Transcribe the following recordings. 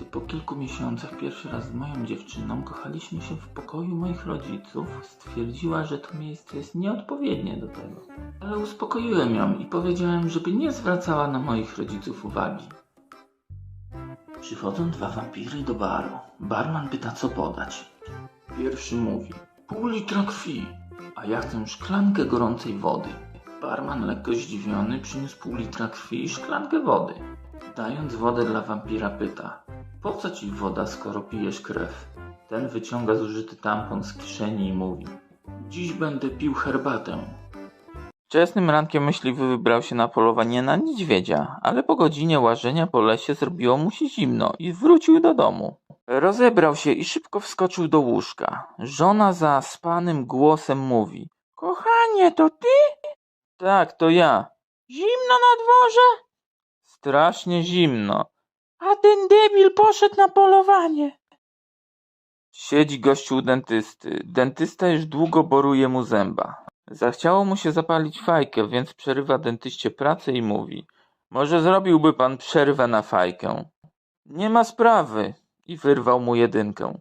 Gdy po kilku miesiącach pierwszy raz z moją dziewczyną kochaliśmy się w pokoju moich rodziców, stwierdziła, że to miejsce jest nieodpowiednie do tego. Ale uspokoiłem ją i powiedziałem, żeby nie zwracała na moich rodziców uwagi. Przychodzą dwa wampiry do baru. Barman pyta, co podać. Pierwszy mówi, pół litra krwi, a ja chcę szklankę gorącej wody. Barman lekko zdziwiony przyniósł pół litra krwi i szklankę wody. Dając wodę dla wampira pyta, po co ci woda, skoro pijesz krew? Ten wyciąga zużyty tampon z kieszeni i mówi, dziś będę pił herbatę. Wczesnym rankiem myśliwy wybrał się na polowanie na niedźwiedzia, ale po godzinie łażenia po lesie zrobiło mu się zimno i wrócił do domu. Rozebrał się i szybko wskoczył do łóżka. Żona zaspanym głosem mówi: Kochanie, to ty? Tak, to ja. Zimno na dworze? Strasznie zimno. Ten debil poszedł na polowanie. Siedzi gościu u dentysty. Dentysta już długo boruje mu zęba. Zachciało mu się zapalić fajkę, więc przerywa dentyście pracę i mówi: Może zrobiłby pan przerwę na fajkę? Nie ma sprawy. I wyrwał mu jedynkę.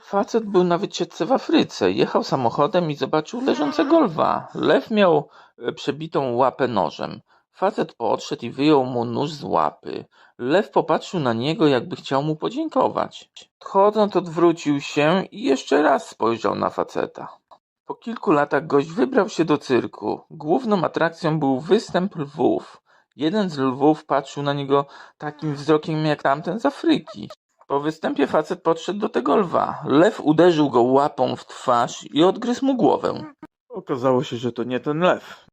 Facet był na wycieczce w Afryce. Jechał samochodem i zobaczył leżącego lwa. Lew miał e, przebitą łapę nożem. Facet podszedł i wyjął mu nóż z łapy. Lew popatrzył na niego, jakby chciał mu podziękować. Odchodząc, odwrócił się i jeszcze raz spojrzał na faceta. Po kilku latach gość wybrał się do cyrku. Główną atrakcją był występ lwów. Jeden z lwów patrzył na niego takim wzrokiem jak tamten z Afryki. Po występie facet podszedł do tego lwa. Lew uderzył go łapą w twarz i odgryzł mu głowę. Okazało się, że to nie ten lew.